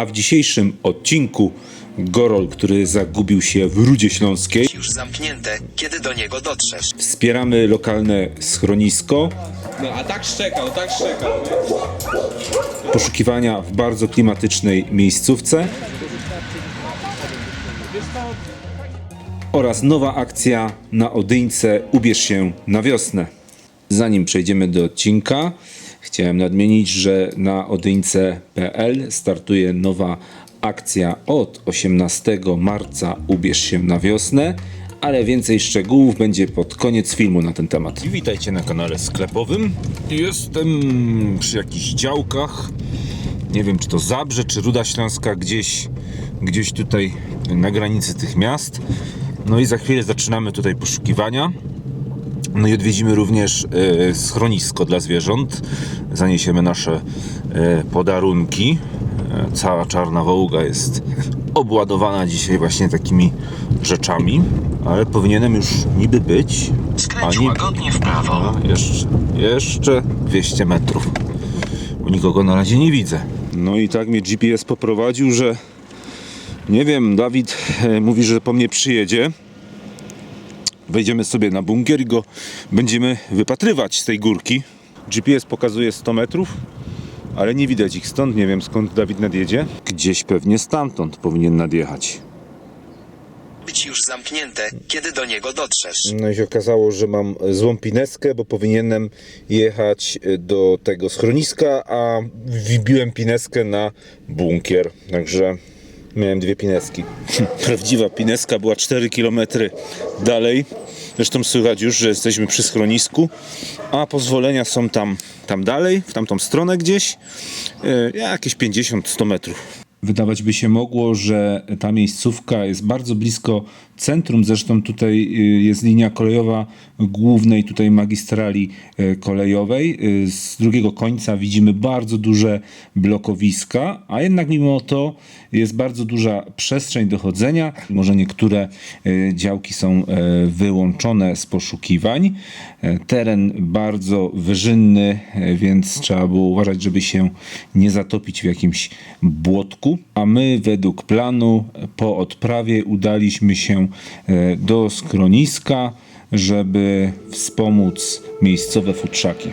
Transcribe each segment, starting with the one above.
A w dzisiejszym odcinku Gorol, który zagubił się w Rudzie Śląskiej. już zamknięte, kiedy do niego dotrzesz. Wspieramy lokalne schronisko. No a tak szczekał, tak szczekał. Poszukiwania w bardzo klimatycznej miejscówce. Oraz nowa akcja na Odyńce Ubierz się na wiosnę. Zanim przejdziemy do odcinka, chciałem nadmienić, że na odyńce.pl startuje nowa akcja od 18 marca Ubierz się na wiosnę, ale więcej szczegółów będzie pod koniec filmu na ten temat. Witajcie na kanale sklepowym. Jestem przy jakichś działkach. Nie wiem, czy to Zabrze, czy Ruda Śląska, gdzieś, gdzieś tutaj na granicy tych miast. No i za chwilę zaczynamy tutaj poszukiwania. No i odwiedzimy również e, schronisko dla zwierząt. Zaniesiemy nasze e, podarunki. E, cała czarna wołga jest obładowana dzisiaj właśnie takimi rzeczami, ale powinienem już niby być. Skręć łagodnie w prawo. no, jeszcze, jeszcze 200 metrów. Bo nikogo na razie nie widzę. No i tak mnie GPS poprowadził, że nie wiem, Dawid mówi, że po mnie przyjedzie. Wejdziemy sobie na bunkier i go będziemy wypatrywać z tej górki. GPS pokazuje 100 metrów, ale nie widać ich stąd. Nie wiem skąd Dawid nadjedzie. Gdzieś pewnie stamtąd powinien nadjechać. Być już zamknięte, kiedy do niego dotrzesz. No i się okazało, że mam złą pineskę, bo powinienem jechać do tego schroniska, a wbiłem pineskę na bunkier. Także miałem dwie pineski. Prawdziwa pineska była 4 km dalej. Zresztą słychać już, że jesteśmy przy schronisku, a pozwolenia są tam, tam dalej, w tamtą stronę gdzieś, e, jakieś 50-100 metrów. Wydawać by się mogło, że ta miejscówka jest bardzo blisko centrum. Zresztą tutaj y, jest linia kolejowa głównej tutaj magistrali y, kolejowej. Y, Z drugiego końca widzimy bardzo duże blokowiska, a jednak mimo to jest bardzo duża przestrzeń do chodzenia. Może niektóre działki są y, wyłączone z poszukiwań. Y, Teren bardzo wyżynny, y, więc trzeba było uważać, żeby się nie zatopić w jakimś błotku. A my według planu po odprawie udaliśmy się e, do schroniska, żeby wspomóc miejscowe futrzaki.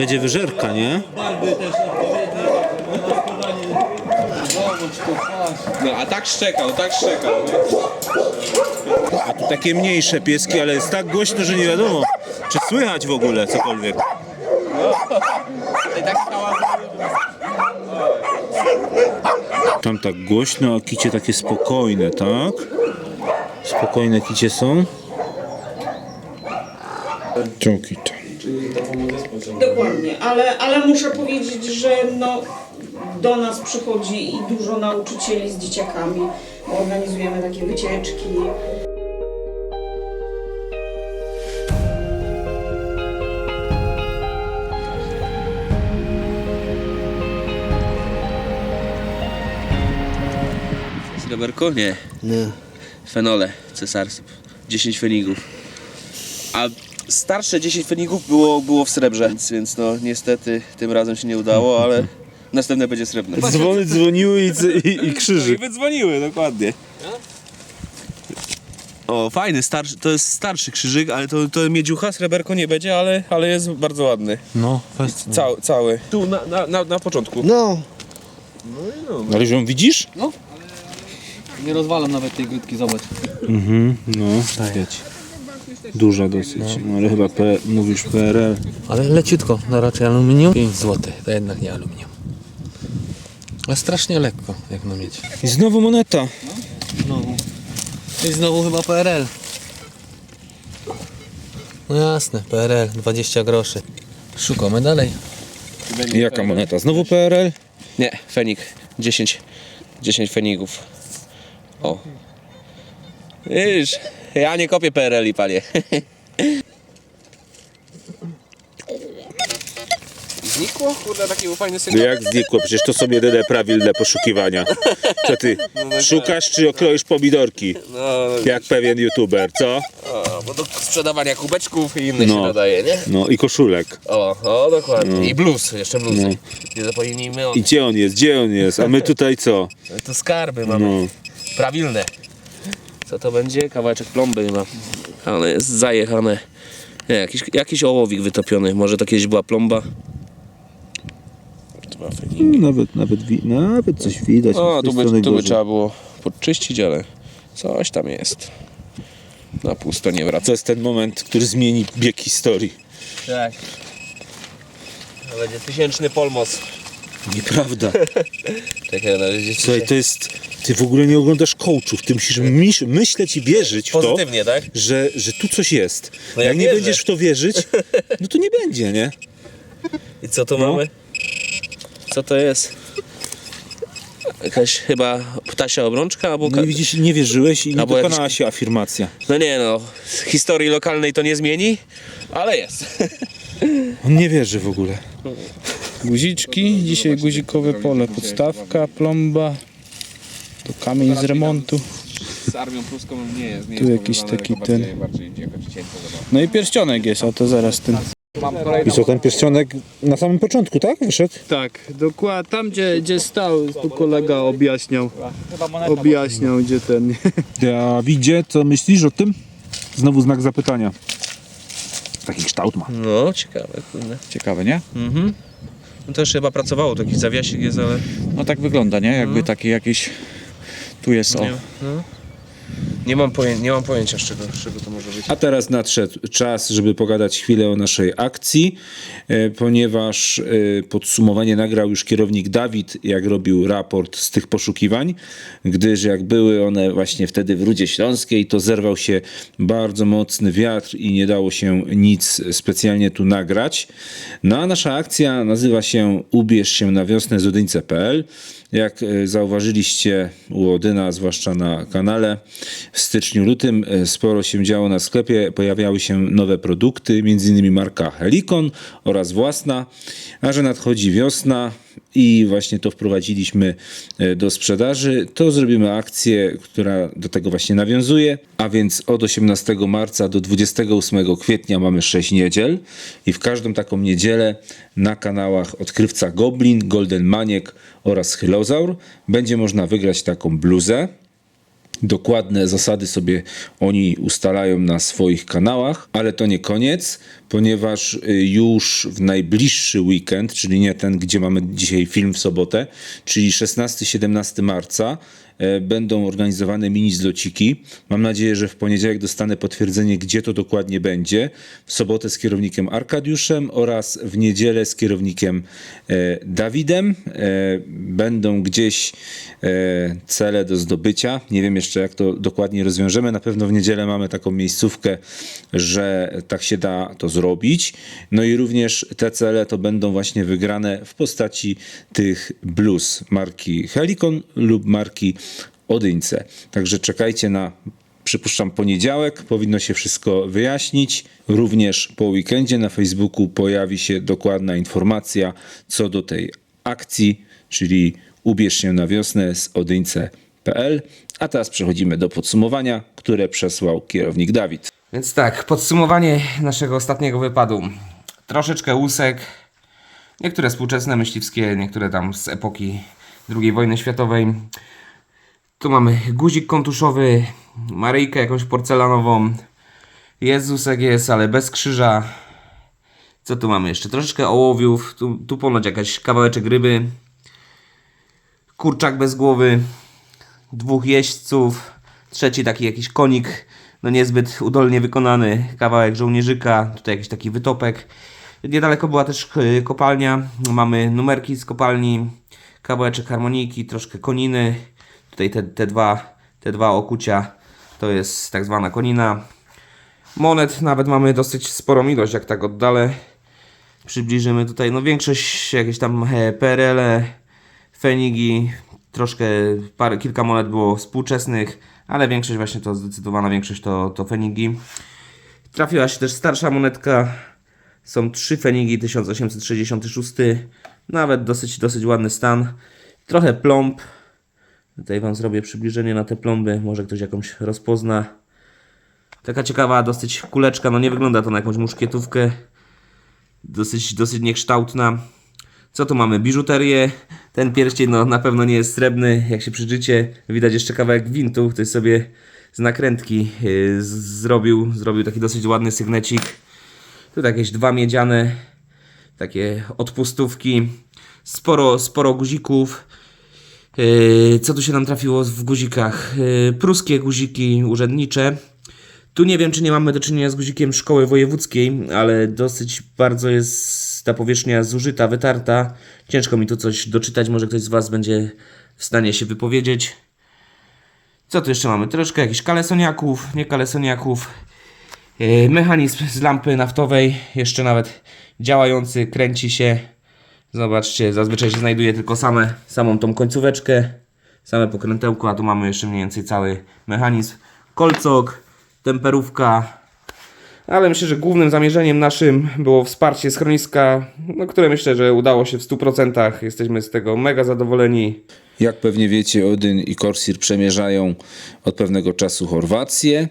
Będzie wyżerka, nie? No a tak szczekał, tak szczekał. A tu takie mniejsze pieski, ale jest tak głośno, że nie wiadomo, czy słychać w ogóle cokolwiek. Tam tak głośno, a kicie takie spokojne, tak? Spokojne kicie są. Dokładnie, ale, ale muszę powiedzieć, że no, do nas przychodzi i dużo nauczycieli z dzieciakami. bo Organizujemy takie wycieczki. Sreberko? Nie. Nie. Fenole cesarskie. 10 fenigów. A starsze 10 fenigów było, było w srebrze, więc, więc no niestety tym razem się nie udało, ale następne będzie srebrne. Dzwony dzwoniły i, i, i No i krzyżyk. wydzwoniły, dokładnie. O, fajny, starszy, to jest starszy krzyżyk, ale to, to miedziucha, sreberko nie będzie, ale, ale jest bardzo ładny. No, fest. Cały, cały. Tu na, na, na, na początku. No, Ale że ją widzisz? nie rozwalam nawet tej grudki, zobacz. No, widać. Duża dosyć, no, ale chyba P, mówisz PRL. Ale leciutko, no raczej aluminium. 5 zł, to jednak nie aluminium. Ale strasznie lekko, jak na mieć. I znowu moneta. Znowu. I znowu chyba PRL. No jasne, PRL, 20 groszy. Szukamy dalej. Jaka moneta? Znowu PRL? Nie, fenik. 10, 10 fenigów. O. Widzisz, ja nie kopię PRL i palię. Znikło? Kurde, taki był fajny No sygnał. jak znikło? Przecież to są jedyne prawilne poszukiwania. Co ty, szukasz czy okroisz pomidorki? No, Jak pewien youtuber, co? o, bo do sprzedawania kubeczków i innych No. się nadaje, nie? No i koszulek. O, o, dokładnie. I blues, jeszcze bluesy. No. Nie zapomnijmy o I gdzie on jest, gdzie on jest? A my tutaj co? To skarby mamy. No. Prawilne. Co to będzie? Kawałeczek plomby ma. Ale jest zajechane. Nie, jakiś, jakiś ołowik wytopiony. Może to kiedyś była plomba. Feniki. Nawet, nawet, wi- nawet coś widać. O, z tej tu by, tu by gorzej. trzeba było podczyścić, ale coś tam jest. Na pusto nie wraca. To jest ten moment, który zmieni bieg historii. Tak. To będzie tysięczny polmos. Nieprawda. Czekaj, na razie Słuchaj, to jest... Ty w ogóle nie oglądasz coachów. Ty musisz myśl, myśleć i wierzyć w to, Pozytywnie, tak? że, że tu coś jest. No ja Jak nie wierzę. będziesz w to wierzyć, no to nie będzie, nie? I co tu No. mamy? Co to jest? Jakaś chyba ptasia obrączka albo... No i widzisz, nie wierzyłeś i nie Albo dokonała jakiś- się afirmacja. No nie no, historii lokalnej to nie zmieni, ale jest. On nie wierzy w ogóle. Guziczki, dzisiaj guzikowe pole, podstawka, plomba, to kamień z remontu. Z armią pruską nie jest. Nie Tu jest jakiś powiązane, taki tylko ten- bardziej- bardziej jako cienko zabawa. No i pierścionek jest, a to zaraz ten. I co, ten pierścionek na samym początku, tak? Wyszedł? Tak, dokładnie, tam gdzie, gdzie stał, tu kolega objaśniał, objaśniał gdzie ten. Dawidzie, co myślisz o tym? Znowu znak zapytania. Taki kształt ma. No, ciekawe, kurde. Ciekawe, nie? Mhm. No też chyba pracowało, taki zawiasik jest, ale... No tak wygląda, nie? Jakby taki jakiś... Tu jest o. Nie, no. Nie, mam, nie mam pojęcia, z czego, z czego to może być. A teraz nadszedł czas, żeby pogadać chwilę o naszej akcji, e, ponieważ e, podsumowanie nagrał już kierownik Dawid, jak robił raport z tych poszukiwań, gdyż jak były one właśnie wtedy w Rudzie Śląskiej, to zerwał się bardzo mocny wiatr i nie dało się nic specjalnie tu nagrać. No a nasza akcja nazywa się Ubierz się na wiosnę z Odyńce.pl. Jak e, zauważyliście u Odyna, zwłaszcza na kanale, w styczniu, lutym e, sporo się działo na sklepie. Pojawiały się nowe produkty, m.in. marka Helikon oraz własna. A że nadchodzi wiosna i właśnie to wprowadziliśmy e, do sprzedaży, to zrobimy akcję, która do tego właśnie nawiązuje. A więc od 18 marca do 28 kwietnia mamy 6 niedziel i w każdą taką niedzielę na kanałach Odkrywca Goblin, Golden Maniek oraz Hylozaur będzie można wygrać taką bluzę. Dokładne zasady sobie oni ustalają na swoich kanałach, ale to nie koniec, ponieważ y, już w najbliższy weekend, czyli nie ten, gdzie mamy dzisiaj film w sobotę, czyli 16-17 marca, będą organizowane mini zlociki. Mam nadzieję, że w poniedziałek dostanę potwierdzenie, gdzie to dokładnie będzie. W sobotę z kierownikiem Arkadiuszem oraz w niedzielę z kierownikiem e, Dawidem. E, Będą gdzieś e, cele do zdobycia. Nie wiem jeszcze, jak to dokładnie rozwiążemy. Na pewno w niedzielę mamy taką miejscówkę, że tak się da to zrobić. No i również te cele to będą właśnie wygrane w postaci tych blues marki Helikon lub marki Odyńce. Także czekajcie na przypuszczam poniedziałek, powinno się wszystko wyjaśnić. Również po weekendzie na Facebooku pojawi się dokładna informacja co do tej akcji, czyli ubierz się na wiosnę z odyńce.pl. A teraz przechodzimy do podsumowania, które przesłał kierownik Dawid. Więc tak, podsumowanie naszego ostatniego wypadu. Troszeczkę łusek, niektóre współczesne myśliwskie, niektóre tam z epoki II wojny światowej. Tu mamy guzik kontuszowy, Maryjkę jakąś porcelanową. Jezusek jest, ale bez krzyża. Co tu mamy jeszcze? Troszeczkę ołowiów, tu, tu ponoć jakaś kawałeczek ryby. Kurczak bez głowy, dwóch jeźdźców, trzeci taki jakiś konik, no niezbyt udolnie wykonany, kawałek żołnierzyka, tutaj jakiś taki wytopek. Niedaleko była też y, kopalnia, mamy numerki z kopalni, kawałeczek harmoniki, troszkę koniny. Tutaj te, te, dwa, te dwa okucia to jest tak zwana konina. Monet nawet mamy dosyć sporą ilość, jak tak oddalę. Przybliżymy tutaj, no większość jakieś tam PRL, fenigi, troszkę parę, kilka monet było współczesnych, ale większość właśnie to zdecydowana większość to, to fenigi. Trafiła się też starsza monetka. Są trzy fenigi 1866. Nawet dosyć, dosyć ładny stan. Trochę plomb. Tutaj Wam zrobię przybliżenie na te plomby. Może ktoś jakąś rozpozna. Taka ciekawa dosyć kuleczka. No nie wygląda to na jakąś muszkietówkę. Dosyć, dosyć niekształtna. Co tu mamy? Biżuterię. Ten pierścień no, na pewno nie jest srebrny. Jak się przyjrzycie, widać jeszcze kawałek gwintu. Ktoś sobie z nakrętki yy, zrobił. Zrobił taki dosyć ładny sygnecik. Tu jakieś dwa miedziane. Takie odpustówki. Sporo, sporo guzików. Yy, Co tu się nam trafiło w guzikach? Yy, Pruskie guziki urzędnicze. Tu nie wiem, czy nie mamy do czynienia z guzikiem szkoły wojewódzkiej, ale dosyć bardzo jest ta powierzchnia zużyta, wytarta. Ciężko mi tu coś doczytać, może ktoś z Was będzie w stanie się wypowiedzieć. Co tu jeszcze mamy? Troszkę jakichś kalesoniaków, nie kalesoniaków. Yy, Mechanizm z lampy naftowej, jeszcze nawet działający, kręci się. Zobaczcie, zazwyczaj się znajduje tylko same, samą tą końcóweczkę, same pokrętełko, a tu mamy jeszcze mniej więcej cały mechanizm. Kolcok, temperówka, ale myślę, że głównym zamierzeniem naszym było wsparcie schroniska, no, które myślę, że udało się w 100%. Jesteśmy z tego mega zadowoleni. Jak pewnie wiecie, Odyn i Corsir przemierzają od pewnego czasu Chorwację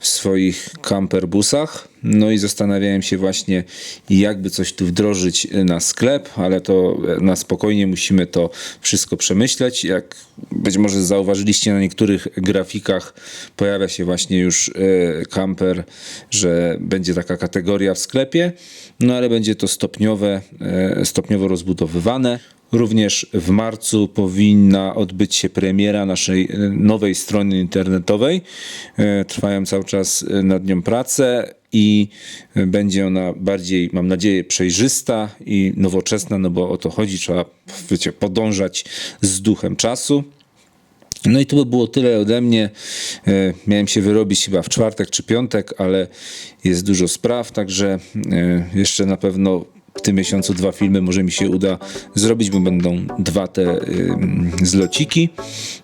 w swoich camperbusach. No i zastanawiałem się właśnie, jakby coś tu wdrożyć na sklep, ale to na spokojnie musimy to wszystko przemyśleć. Jak być może zauważyliście na niektórych grafikach, pojawia się właśnie już e, camper, że będzie taka kategoria w sklepie, no ale będzie to stopniowe, e, stopniowo rozbudowywane. Również w marcu powinna odbyć się premiera naszej e, nowej strony internetowej. E, Trwają cały czas e, nad nią prace i będzie ona bardziej, mam nadzieję, przejrzysta i nowoczesna, no bo o to chodzi, trzeba wiecie, podążać z duchem czasu. No i to by było tyle ode mnie. Miałem się wyrobić chyba w czwartek czy piątek, ale jest dużo spraw, także jeszcze na pewno w tym miesiącu dwa filmy może mi się uda zrobić, bo będą dwa te ym, zlociki.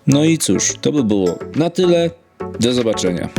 No i cóż, to by było na tyle. Do zobaczenia.